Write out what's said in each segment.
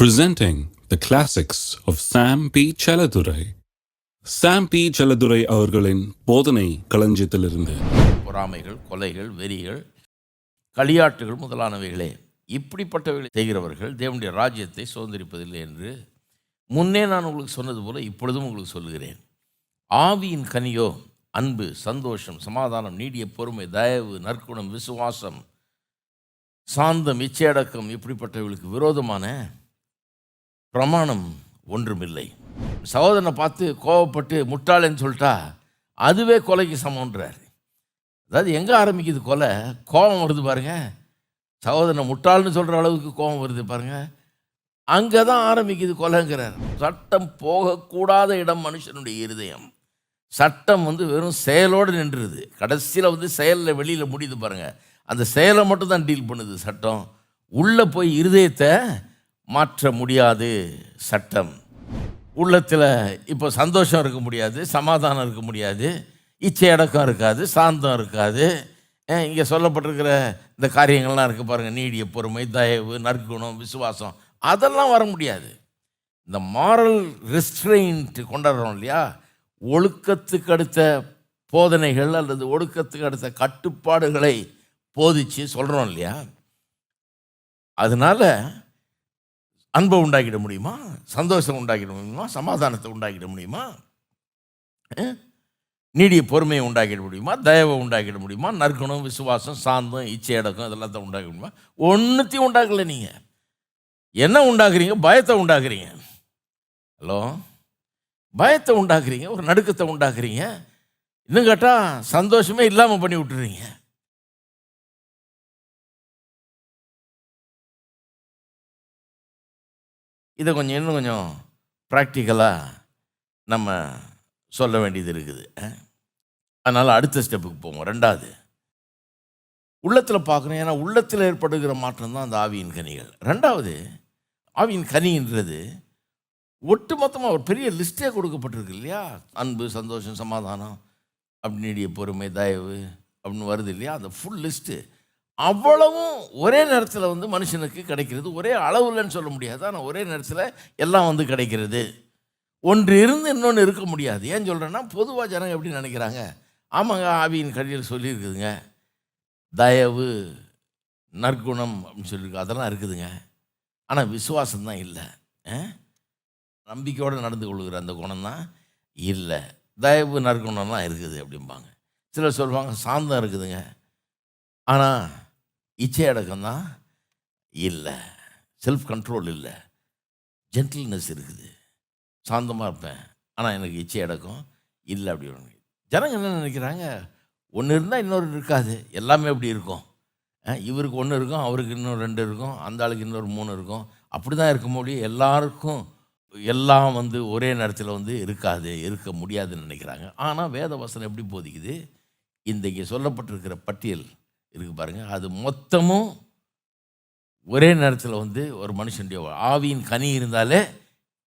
presenting the classics of Sam P. Chaladurai. Sam P. Chaladurai அவர்களின் போதனை களஞ்சியத்திலிருந்து பொறாமைகள் கொலைகள் வெறிகள் களியாட்டுகள் முதலானவைகளே இப்படிப்பட்டவைகளை செய்கிறவர்கள் தேவனுடைய ராஜ்யத்தை சுதந்திரிப்பதில்லை என்று முன்னே நான் உங்களுக்கு சொன்னது போல இப்பொழுதும் உங்களுக்கு சொல்லுகிறேன் ஆவியின் கனியோ அன்பு சந்தோஷம் சமாதானம் நீடிய பொறுமை தயவு நற்குணம் விசுவாசம் சாந்தம் இச்சையடக்கம் இப்படிப்பட்டவர்களுக்கு விரோதமான பிரமாணம் ஒன்றுமில்லை. சகோதரனை பார்த்து கோவப்பட்டு முட்டாளேன்னு சொல்லிட்டா அதுவே கொலைக்கு சமன்றார் அதாவது எங்கே ஆரம்பிக்குது கொலை? கோபம் வருது பாருங்கள் சகோதரனை முட்டாள்னு சொல்கிற அளவுக்கு கோபம் வருது பாருங்கள் அங்கே தான் ஆரம்பிக்குது கொலைங்கிறார். சட்டம் போகக்கூடாத இடம் மனுஷனுடைய இருதயம். சட்டம் வந்து வெறும் செயலோடு நின்றுது. கடைசியில் வந்து செயலில் வெளியில் முடியுது பாருங்கள் அந்த செயலை மட்டும் தான் டீல் பண்ணுது சட்டம். உள்ளே போய் இருதயத்தை மாற்ற முடியாது சட்டம். உள்ளத்தில் இப்போ சந்தோஷம் இருக்க முடியாது சமாதானம் இருக்க முடியாது இச்சை அடக்கம் இருக்காது சாந்தம் இருக்காது. இங்கே சொல்லப்பட்டிருக்கிற இந்த காரியங்கள்லாம் இருக்குது பாருங்கள் நீடிய பொறுமை தயவு நற்குணம் விசுவாசம் அதெல்லாம் வர முடியாது. இந்த மாரல் ரெஸ்ட்ரெயின்ட் கொண்டாடுறோம் இல்லையா? ஒழுக்கத்துக்கு அடுத்த போதனைகள் அல்லது ஒழுக்கத்துக்கு அடுத்த கட்டுப்பாடுகளை போதிச்சு சொல்கிறோம் இல்லையா? அதனால அன்பை உண்டாக்கிட முடியுமா? சந்தோஷம் உண்டாக்கிட முடியுமா? சமாதானத்தை உண்டாக்கிட முடியுமா? நீடிய பொறுமையை உண்டாக்கிட முடியுமா? தயவை உண்டாக்கிட முடியுமா? நற்குணம் விசுவாசம் சாந்தம் இச்சை அடக்கம் இதெல்லாம் தான் உண்டாக்க முடியுமா? ஒன்றுத்தையும் உண்டாக்கலை நீங்கள் என்ன உண்டாக்குறீங்க? பயத்தை உண்டாக்குறீங்க. ஹலோ? பயத்தை உண்டாக்குறீங்க? ஒரு நடுக்கத்தை உண்டாக்குறீங்க? இன்னும் கேட்டால் சந்தோஷமே இல்லாமல் பண்ணி விட்டுறீங்க. இதை கொஞ்சம் இன்னும் கொஞ்சம் ப்ராக்டிக்கலாக நம்ம சொல்ல வேண்டியது இருக்குது. அதனால் அடுத்த ஸ்டெப்புக்கு போவோம். ரெண்டாவது உள்ளத்தில் பார்க்கணும். ஏன்னா உள்ளத்தில் ஏற்படுகிற மாற்றம் தான் அந்த ஆவியின் கனிகள். ரெண்டாவது ஆவியின் கனின்றது ஒட்டுமொத்தமாக ஒரு பெரிய லிஸ்ட்டே கொடுக்கப்பட்டிருக்கு இல்லையா? அன்பு சந்தோஷம் சமாதானம் அப்படினுடைய பொறுமை தயவு அப்படின்னு வருது இல்லையா? அந்த ஃபுல் லிஸ்ட்டு அவ்வளவும் ஒரே நேரத்தில் வந்து மனுஷனுக்கு கிடைக்கிறது. ஒரே அளவுலன்னு சொல்ல முடியாது. ஆனால் ஒரே நேரத்தில் எல்லாம் வந்து கிடைக்கிறது. ஒன்று இருந்து இன்னொன்று இருக்க முடியாது. ஏன் சொல்கிறேன்னா பொதுவாக ஜனங்க எப்படி நினைக்கிறாங்க? ஆமாங்க ஆவியின் கடியில் சொல்லியிருக்குதுங்க. தயவு நற்குணம் அப்படின்னு சொல்லியிருக்கு. அதெல்லாம் இருக்குதுங்க. ஆனால் விசுவாசம்தான் இல்லை. நம்பிக்கையோடு நடந்து கொள்கிற அந்த குணம் தான் இல்லை. தயவு நற்குணம்லாம் இருக்குது அப்படிம்பாங்க. சிலர் சொல்லுவாங்க சாந்தம் இருக்குதுங்க. ஆனால் இச்சை அடக்கம் தான் இல்லை. செல்ஃப் கண்ட்ரோல் இல்லை. ஜென்டில்னஸ் இருக்குது. சாந்தமாக இருப்பேன். ஆனால் எனக்கு இச்சை அடக்கம் இல்லை அப்படி ஜனங்க என்ன நினைக்கிறாங்க? ஒன்று இருந்தால் இன்னொரு இருக்காது. எல்லாமே அப்படி இருக்கும். இவருக்கு ஒன்று இருக்கும் அவருக்கு இன்னும் ரெண்டு இருக்கும் அந்த ஆளுக்கு இன்னொரு மூணு இருக்கும். அப்படி தான் இருக்க முடியும். எல்லாருக்கும் எல்லாம் வந்து ஒரே நேரத்தில் வந்து இருக்காது இருக்க முடியாதுன்னு நினைக்கிறாங்க. ஆனால் வேத வசனம் எப்படி போதிக்குது? இன்றைக்கு சொல்லப்பட்டிருக்கிற பட்டியல் இருக்கு பாருங்கள் அது மொத்தமும் ஒரே நேரத்தில் வந்து ஒரு மனுஷனுடைய ஆவியின் கனி இருந்தாலே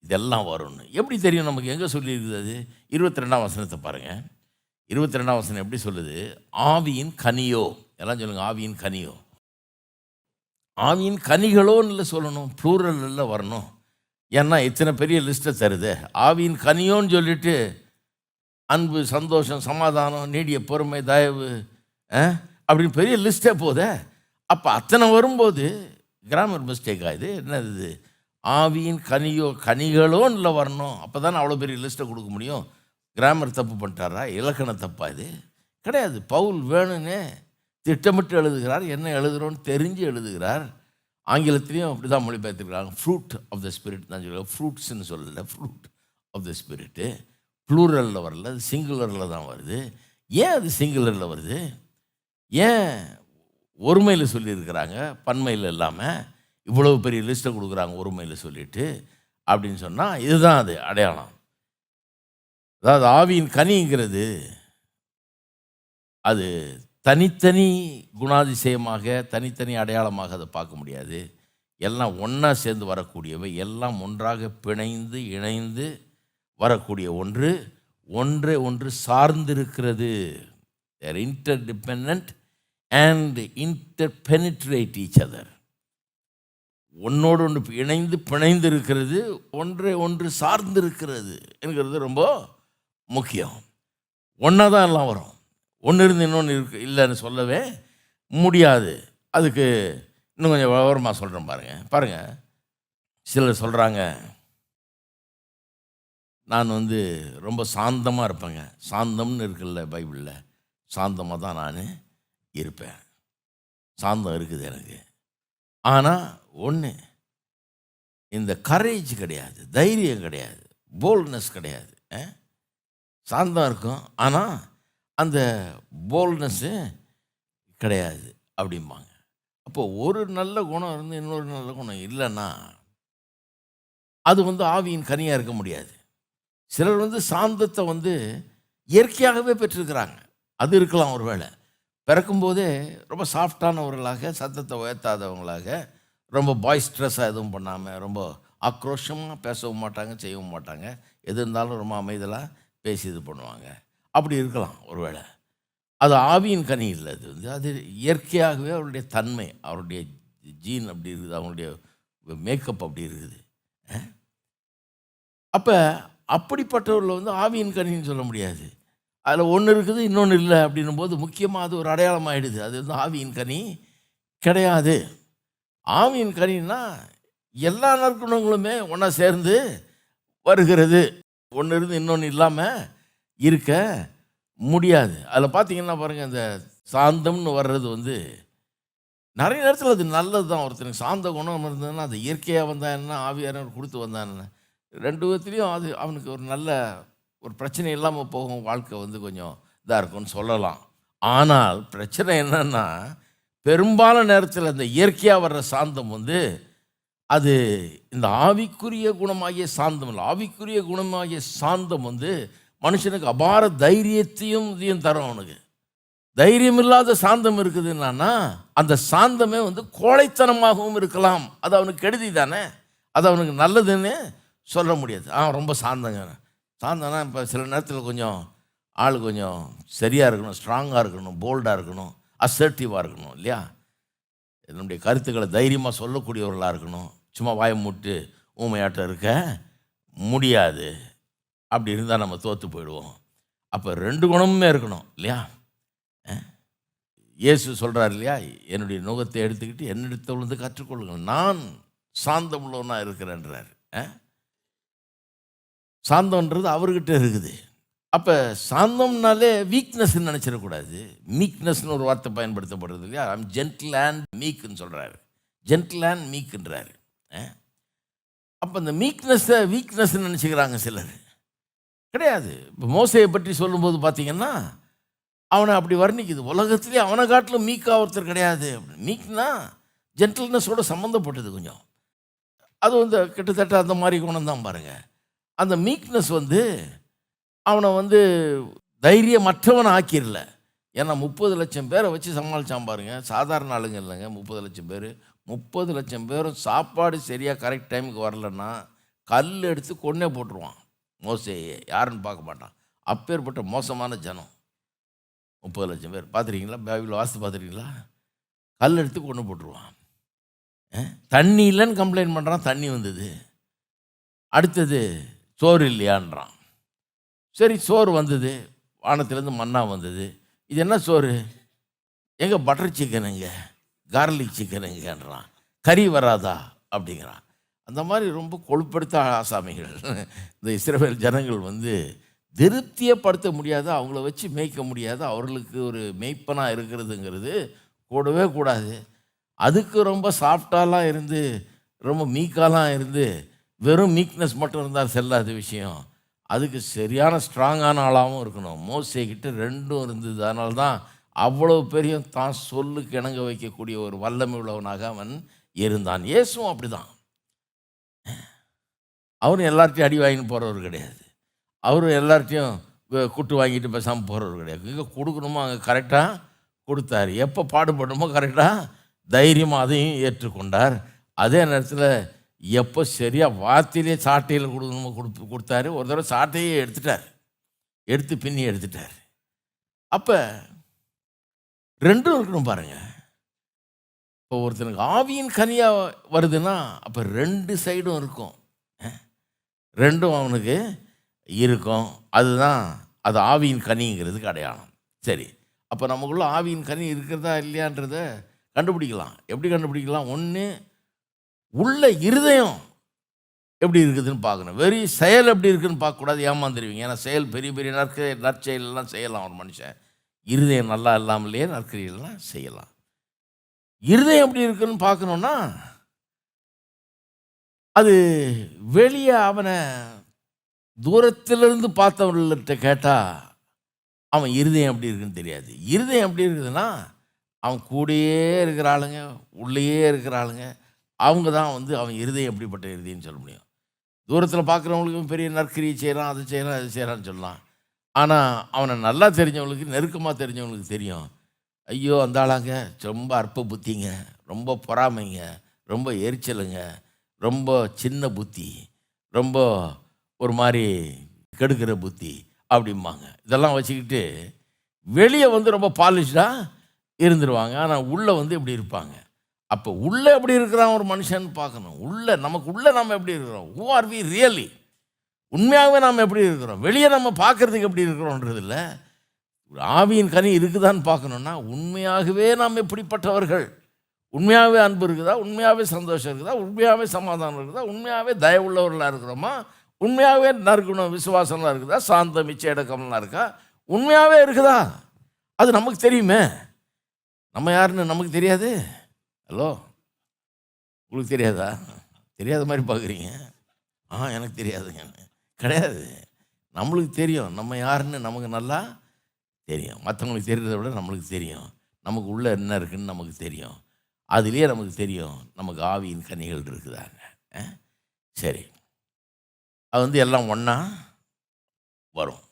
இதெல்லாம் வரும்னு. எப்படி தெரியும் நமக்கு? எங்கே சொல்லியிருக்குது அது? இருபத்தி ரெண்டாம் வசனத்தை பாருங்கள் இருபத்தி ரெண்டாம் வசனம் எப்படி சொல்லுது? ஆவியின் கனியோ. எல்லாம் சொல்லுங்கள் ஆவியின் கனியோ. ஆவியின் கனிகளோன்னு இல்லை சொல்லணும். ப்ளூரலில் வரணும். ஏன்னா இத்தனை பெரிய லிஸ்ட்டை தருது. ஆவியின் கனியோன்னு சொல்லிட்டு அன்பு சந்தோஷம் சமாதானம் நீடிய பொறுமை தயவு ஆ? அப்படின்னு பெரிய லிஸ்ட்டே போத. அப்போ அத்தனை வரும்போது கிராமர் மிஸ்டேக் ஆகுது என்னது? இது ஆவியின் கனியோ கனிகளோன்னு இல்லை வரணும். அப்போ தானே அவ்வளோ பெரிய லிஸ்ட்டை கொடுக்க முடியும். கிராமர் தப்பு பண்ணிட்டாரா? இலக்கண தப்பா இது? கிடையாது. பவுல் வேணும்னே திட்டமிட்டு எழுதுகிறார். என்ன எழுதுகிறோன்னு தெரிஞ்சு எழுதுகிறார். ஆங்கிலத்திலையும் அப்படி தான் மொழிபெயர்த்துக்கிறாங்க ஃப்ரூட் ஆஃப் த ஸ்பிரிட் தான் சொல்லுவாங்க. ஃப்ரூட்ஸ்னு சொல்லலை. ஃப்ரூட் ஆஃப் த ஸ்பிரிட்டு ப்ளூரலில் வரல. அது சிங்குலரில் தான் வருது. ஏன் அது சிங்குலரில் வருது? ஏன் ஒருமையில் சொல்லியிருக்கிறாங்க பன்மையில் இல்லாமல் இவ்வளவு பெரிய லிஸ்ட்டை கொடுக்குறாங்க ஒருமையில் சொல்லிட்டு அப்படின்னு சொன்னால் இதுதான் அது அடையாளம். அதாவது ஆவியின் கனிங்கிறது அது தனித்தனி குணாதிசயமாக தனித்தனி அடையாளமாக அதை பார்க்க முடியாது. எல்லாம் ஒன்றா சேர்ந்து வரக்கூடியவை எல்லாம் ஒன்றாக பிணைந்து இணைந்து வரக்கூடிய ஒன்று ஒன்றே ஒன்று சார்ந்திருக்கிறது. They're interdependent and interpenetrate each other ஒன்றோடு ஒன்று இணைந்து பிணைந்து இருக்கிறது ஒன்றை ஒன்று சார்ந்து இருக்கிறது என்கிறது ரொம்ப முக்கியம். ஒன்றா தான் எல்லாம் வரும். ஒன்று இருந்து இன்னொன்று இருக்கு இல்லைன்னு சொல்லவே முடியாது. அதுக்கு இன்னும் கொஞ்சம் விவரமாக சொல்கிறேன் பாருங்கள் பாருங்கள் சிலர் சொல்கிறாங்க நான் வந்து ரொம்ப சாந்தமாக இருப்பேங்க. சாந்தம்னு இருக்குல்ல பைபிளில். சாந்தமாக தான் நான் இருப்பேன். சாந்தம் இருக்குது எனக்கு. ஆனால் ஒன்று இந்த கரேஜ் கிடையாது தைரியம் கிடையாது போல்ட்னஸ் கிடையாது சாந்தம் இருக்கும். ஆனால் அந்த போல்ட்னஸ்ஸு கிடையாது அப்படிம்பாங்க. அப்போ ஒரு நல்ல குணம் இருந்து இன்னொரு நல்ல குணம் இல்லைன்னா அது வந்து ஆவியின் கனியாக இருக்க முடியாது. சிலர் வந்து சாந்தத்தை வந்து இயற்கையாகவே பெற்றிருக்கிறாங்க. அது இருக்கலாம் ஒரு வேளை பிறக்கும்போதே ரொம்ப சாஃப்டானவர்களாக சத்தத்தை உயர்த்தாதவங்களாக ரொம்ப பாய்ஸ்ட்ரெஸ்ஸாக எதுவும் பண்ணாமல் ரொம்ப ஆக்ரோஷமாக பேசவும் மாட்டாங்க செய்யவும் மாட்டாங்க. எது இருந்தாலும் ரொம்ப அமைதலாக பேசி இது பண்ணுவாங்க. அப்படி இருக்கலாம் ஒருவேளை. அது ஆவியின் கனி இல்லை அது வந்து. அது இயற்கையாகவே அவருடைய தன்மை அவருடைய ஜீன் அப்படி இருக்குது அவங்களுடைய மேக்கப் அப்படி இருக்குது. அப்போ அப்படிப்பட்டவரில் வந்து ஆவியின் கனின்னு சொல்ல முடியாது. அதில் ஒன்று இருக்குது இன்னொன்று இல்லை அப்படின்னும் போது முக்கியமாக அது ஒரு அடையாளம் ஆயிடுது. அது வந்து ஆவியின் கனி கிடையாது. ஆவியின் கனின்னா எல்லா நற்குணங்களுமே ஒன்றா சேர்ந்து வருகிறது. ஒன்று இருந்து இன்னொன்று இல்லாமல் இருக்க முடியாது. அதில் பார்த்தீங்கன்னா பாருங்கள் இந்த சாந்தம்னு வர்றது வந்து நிறைய நேரத்தில் அது நல்லது தான் ஒருத்தனுக்கு சாந்த குணம் இருந்ததுன்னா அது இயற்கையாக வந்தான் என்ன ஆவியாரவர் கொடுத்து வந்தான் என்ன ரெண்டு விதத்துலேயும் அது அவனுக்கு ஒரு நல்ல ஒரு பிரச்சனை இல்லாமல் போகும் வாழ்க்கை வந்து கொஞ்சம் இதாக இருக்கும்னு சொல்லலாம். ஆனால் பிரச்சனை என்னென்னா பெரும்பாலான நேரத்தில் அந்த இயற்கையாக வர்ற சாந்தம் வந்து அது இந்த ஆவிக்குரிய குணமாகிய சாந்தம் இல்லை. ஆவிக்குரிய குணமாகிய சாந்தம் வந்து மனுஷனுக்கு அபார தைரியத்தையும் இதையும் தரும் அவனுக்கு. தைரியம் இல்லாத சாந்தம் இருக்குதுன்னா அந்த சாந்தமே வந்து கோழைத்தனமாகவும் இருக்கலாம். அது அவனுக்கு கெடுதி தானே? அது அவனுக்கு நல்லதுன்னு சொல்ல முடியாது. ஆ ரொம்ப சாந்தங்க. சாந்தனா இப்போ சில நேரத்தில் கொஞ்சம் ஆள் கொஞ்சம் சரியாக இருக்கணும் ஸ்ட்ராங்காக இருக்கணும் போல்டாக இருக்கணும் அசர்ட்டிவாக இருக்கணும் இல்லையா? நம்முடைய கருத்துக்களை தைரியமாக சொல்லக்கூடியவர்களாக இருக்கணும். சும்மா வாயை மூட்டு ஊமையாட்டம் இருக்க முடியாது. அப்படி இருந்தால் நம்ம தோற்று போயிடுவோம். அப்போ ரெண்டு குணமுமே இருக்கணும் இல்லையா? இயேசு சொல்கிறார் இல்லையா? என்னுடைய நுகத்தை எடுத்துக்கிட்டு என்னிடத்தில் விழுந்து கற்றுக்கொள்ளுங்கள். நான் சாந்தம் உள்ளவனாக இருக்கிறேன்றார். ஆ? சாந்தம்ன்றது அவர்கிட்ட இருக்குது. அப்போ சாந்தம்னாலே வீக்னஸ்ன்னு நினச்சிடக்கூடாது. மீக்னஸ்னு ஒரு வார்த்தை பயன்படுத்தப்படுறது இல்லையா? ஐம் ஜென்டில் அண்ட் மீக்குன்னு சொல்கிறாரு ஜென்டில் அண்ட் மீக்குன்றாரு அப்போ இந்த மீக்னஸை வீக்னஸ்ன்னு நினச்சிக்கிறாங்க சிலர். கிடையாது. இப்போ மோசையை பற்றி சொல்லும்போது பார்த்தீங்கன்னா அவனை அப்படி வர்ணிக்குது. உலகத்துலேயே அவனை காட்டிலும் மீக்காக ஒருத்தர் கிடையாது. மீக்னா ஜென்டில்னஸோட சம்மந்தப்பட்டது கொஞ்சம். அது வந்து கிட்டத்தட்ட அந்த மாதிரி குணம் தான் பாருங்கள் அந்த மீக்னஸ் வந்து அவனை வந்து தைரியமற்றவன் ஆக்கிடல ஏன்னா முப்பது லட்சம் பேரை வச்சு சமாளித்தான் பாருங்க. சாதாரண ஆளுங்க இல்லைங்க முப்பது லட்சம் பேர். முப்பது லட்சம் பேரும் சாப்பாடு சரியாக கரெக்ட் டைமுக்கு வரலன்னா கல் எடுத்து கொன்னே போட்டுருவான். மோசையை யாருன்னு பார்க்க மாட்டான். அப்பேற்பட்ட மோசமான ஜனம். முப்பது லட்சம் பேர். பார்த்துருக்கீங்களா? பேபியில் வாசித்து பார்த்துருக்கீங்களா? கல் எடுத்து கொண்டு போட்டுருவான். தண்ணி இல்லைன்னு கம்ப்ளைண்ட் பண்ணுறான் தண்ணி வந்தது. அடுத்தது சோறு இல்லையான்றான். சரி சோறு வந்தது. வானத்துலேருந்து மண்ணா வந்தது. இது என்ன சோறு? எங்கே பட்டர் சிக்கனுங்க கார்லிக் சிக்கனுங்கன்றான் கறி வராதா? அப்படிங்கிறான். அந்த மாதிரி ரொம்ப கொழுப்படுத்த ஆசாமிகள். இந்த இஸ்ரேல் ஜனங்கள் வந்து திருப்தியப்படுத்த முடியாது அவங்கள வச்சு மேய்க்க முடியாது அவர்களுக்கு ஒரு மேய்ப்பனாக இருக்கிறதுங்கிறது கூடவே கூடாது. அதுக்கு ரொம்ப சாஃப்டாலாம் இருந்து ரொம்ப மீக்காலாம் இருந்து வெறும் மீக்னஸ் மட்டும் இருந்தால் செல்லாத விஷயம். அதுக்கு சரியான ஸ்ட்ராங்கான ஆளாகவும் இருக்கணும். மோசைக்கிட்ட ரெண்டும் இருந்தது. அதனால தான் அவ்வளோ பெரிய தான் சொல்லுக்கு இணங்க வைக்கக்கூடிய ஒரு வல்லமை உள்ளவனாக அவன் இருந்தான். இயேசுவும் அப்படிதான். அவரும் எல்லார்ட்டையும் அடி வாங்கின்னு போகிறவர் கிடையாது. அவரும் எல்லார்ட்டையும் கூட்டு வாங்கிட்டு பேசாமல் போகிறவர் கிடையாது. இங்கே கொடுக்கணுமோ அங்கே கரெக்டாக கொடுத்தாரு. எப்போ பாடுபடணுமோ கரெக்டாக தைரியமாக அதையும் ஏற்றுக்கொண்டார். அதே நேரத்தில் எப்போ சரியாக வார்த்தையிலே சாட்டையில் கொடுக்கணுமோ கொடுத்து கொடுத்தாரு. ஒரு தடவை சாட்டையே எடுத்துட்டார். எடுத்து பின்னி எடுத்துட்டார். அப்போ ரெண்டும் இருக்கணும் பாருங்கள் இப்போ ஒருத்தனுக்கு ஆவியின் கனியாக வருதுன்னா அப்போ ரெண்டு சைடும் இருக்கும். ரெண்டும் அவனுக்கு இருக்கும். அதுதான் அது ஆவியின் கனிங்கிறதுக்கு அடையாளம். சரி. அப்போ நமக்குள்ள ஆவியின் கனி இருக்கிறதா இல்லையான்றத கண்டுபிடிக்கலாம். எப்படி கண்டுபிடிக்கலாம்? ஒன்று உள்ள இருதயம் எப்படி இருக்குதுன்னு பார்க்கணும். வெறி செயல் எப்படி இருக்குதுன்னு பார்க்கக்கூடாது ஏமாந்துருவீங்க. ஏன்னா செயல் பெரிய பெரிய நற்க நற்செயலெல்லாம் செய்யலாம் ஒரு மனுஷன். இருதயம் நல்லா இல்லாமலேயே நற்கரியெல்லாம் செய்யலாம். இருதயம் எப்படி இருக்குன்னு பார்க்கணுன்னா அது வெளியே அவனை தூரத்திலிருந்து பார்த்தவர்கள்ட்ட கேட்டால் அவன் இருதயம் எப்படி இருக்குன்னு தெரியாது. இருதயம் எப்படி இருக்குதுன்னா அவன் கூடயே இருக்கிற ஆளுங்க உள்ளேயே இருக்கிற ஆளுங்க அவங்க தான் வந்து அவன் இருதயம் எப்படிப்பட்ட இருதயம்னு சொல்ல முடியும். தூரத்தில் பார்க்குறவங்களுக்கும் பெரிய நற்கிரியை செய்கிறான் அது செய்கிறான் அது செய்கிறான்னு சொல்லலாம். ஆனால் அவனை நல்லா தெரிஞ்சவங்களுக்கு நெருக்கமாக தெரிஞ்சவங்களுக்கு தெரியும். ஐயோ அந்த ஆளாங்க ரொம்ப அற்ப புத்திங்க ரொம்ப பொறாமைங்க ரொம்ப எரிச்சலுங்க ரொம்ப சின்ன புத்தி ரொம்ப ஒரு மாதிரி கெடுக்கிற புத்தி அப்படிம்பாங்க. இதெல்லாம் வச்சுக்கிட்டு வெளியே வந்து ரொம்ப பாலிஷ்டாக இருந்துருவாங்க. ஆனால் உள்ளே வந்து இப்படி இருப்பாங்க. அப்போ உள்ளே எப்படி இருக்கிறான் ஒரு மனுஷன் பார்க்கணும். உள்ளே நமக்கு உள்ளே நம்ம எப்படி இருக்கிறோம்? ஹூ ஆர் வி ரியலி உண்மையாகவே நாம் எப்படி இருக்கிறோம்? வெளியே நம்ம பார்க்கறதுக்கு எப்படி இருக்கிறோன்றது இல்லை. ஆவியின் கனி இருக்குதான்னு பார்க்கணுன்னா உண்மையாகவே நாம் எப்படிப்பட்டவர்கள்? உண்மையாகவே அன்பு இருக்குதா? உண்மையாகவே சந்தோஷம் இருக்குதா? உண்மையாகவே சமாதானம் இருக்குதா? உண்மையாகவே தயவுள்ளவர்களாக இருக்கிறோமா? உண்மையாகவே நறுக்கணும் விசுவாசம்லாம் இருக்குதா? சாந்தம் மிச்ச இடக்கம்லாம் இருக்கா? உண்மையாகவே இருக்குதா? அது நமக்கு தெரியுமே. நம்ம யாருன்னு நமக்கு தெரியாது. ஹலோ உங்களுக்கு தெரியாதா? தெரியாத மாதிரி பார்க்குறீங்க. ஆ எனக்கு தெரியாதுங்க. கிடையாது. நம்மளுக்கு தெரியும். நம்ம யாருன்னு நமக்கு நல்லா தெரியும். மற்றவங்களுக்கு தெரிகிறத விட நம்மளுக்கு தெரியும். நமக்கு உள்ளே என்ன இருக்குன்னு நமக்கு தெரியும். அதுலேயே நமக்கு தெரியும். நமக்கு ஆவியின் கனிகள் இருக்குதாங்க. ஆ? சரி. அது வந்து எல்லாம் ஒன்றா வரும்.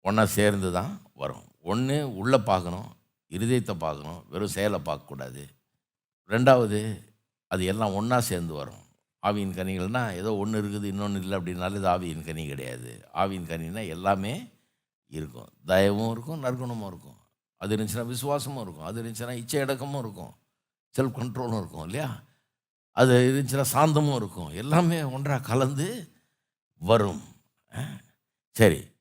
ஒன்றா சேர்ந்து தான் வரும். ஒன்று உள்ளே பார்க்கணும் இருதயத்தை பார்க்கணும் வெறும் செயலை பார்க்கக்கூடாது. ரெண்டாவது அது எல்லாம் ஒன்றா சேர்ந்து வரும். ஆவியின் கனிகள்னால் ஏதோ ஒன்று இருக்குது இன்னொன்று இல்லை அப்படின்னாலும் இது ஆவியின் கனி கிடையாது. ஆவியின் கனின்னா எல்லாமே இருக்கும். தயவும் இருக்கும் நற்குணமும் இருக்கும். அது இருந்துச்சுன்னா விசுவாசமும் இருக்கும். அது இருந்துச்சுன்னா இச்சையடக்கமும் இருக்கும். செல்ஃப் கண்ட்ரோலும் இருக்கும் இல்லையா? அது இருந்துச்சுன்னா சாந்தமும் இருக்கும். எல்லாமே ஒன்றாக கலந்து வரும். சரி.